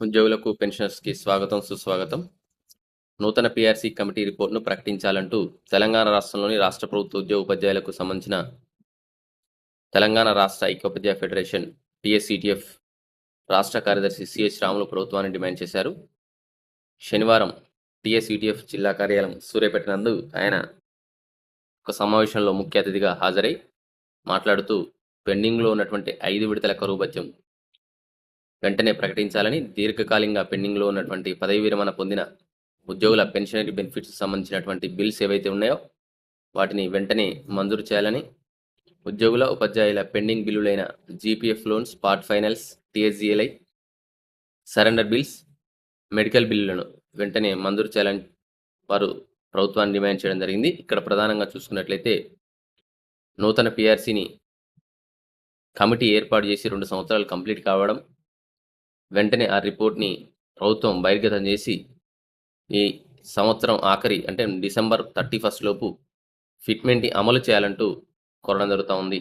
ఉద్యోగులకు పెన్షనర్స్కి స్వాగతం సుస్వాగతం. నూతన పిఆర్సీ కమిటీ రిపోర్ట్ను ప్రకటించాలంటూ తెలంగాణ రాష్ట్రంలోని రాష్ట్ర ప్రభుత్వ ఉద్యోగ ఉపాధ్యాయులకు సంబంధించిన తెలంగాణ రాష్ట్ర ఐక్యోపాధ్యాయ ఫెడరేషన్ టిఎస్సిటిఎఫ్ రాష్ట్ర కార్యదర్శి సిహెచ్ రాములు ప్రభుత్వాన్ని డిమాండ్ చేశారు. శనివారం టిఎస్సిటిఎఫ్ జిల్లా కార్యాలయం సూర్యపెట్టినందు ఆయన ఒక సమావేశంలో ముఖ్య అతిథిగా హాజరై మాట్లాడుతూ పెండింగ్లో ఉన్నటువంటి ఐదు విడతల కరువు భత్యం వెంటనే ప్రకటించాలని దీర్ఘకాలికంగా పెండింగ్లో ఉన్నటువంటి పదవి విరమణ పొందిన ఉద్యోగుల పెన్షనరీ బెనిఫిట్స్ సంబంధించినటువంటి బిల్స్ ఏవైతే ఉన్నాయో వాటిని వెంటనే మంజూరు చేయాలని ఉద్యోగుల ఉపాధ్యాయుల pending బిల్లులైన GPF loans part finals TSGLI surrender bills medical బిల్లులను వెంటనే మంజూరు చేయాలని వారు ప్రభుత్వాన్ని డిమాండ్ చేయడం జరిగింది. ఇక్కడ ప్రధానంగా చూసుకున్నట్లయితే నూతన పిఆర్సీని కమిటీ ఏర్పాటు చేసి రెండు సంవత్సరాలు కంప్లీట్ కావడం వెంటనే ఆ రిపోర్ట్ని ప్రభుత్వం బహిర్గతం చేసి ఈ సంవత్సరం ఆఖరి అంటే డిసెంబర్ థర్టీ ఫస్ట్ లోపు ఫిట్మెంట్ని అమలు చేయాలంటూ కోరడం జరుగుతూ ఉంది.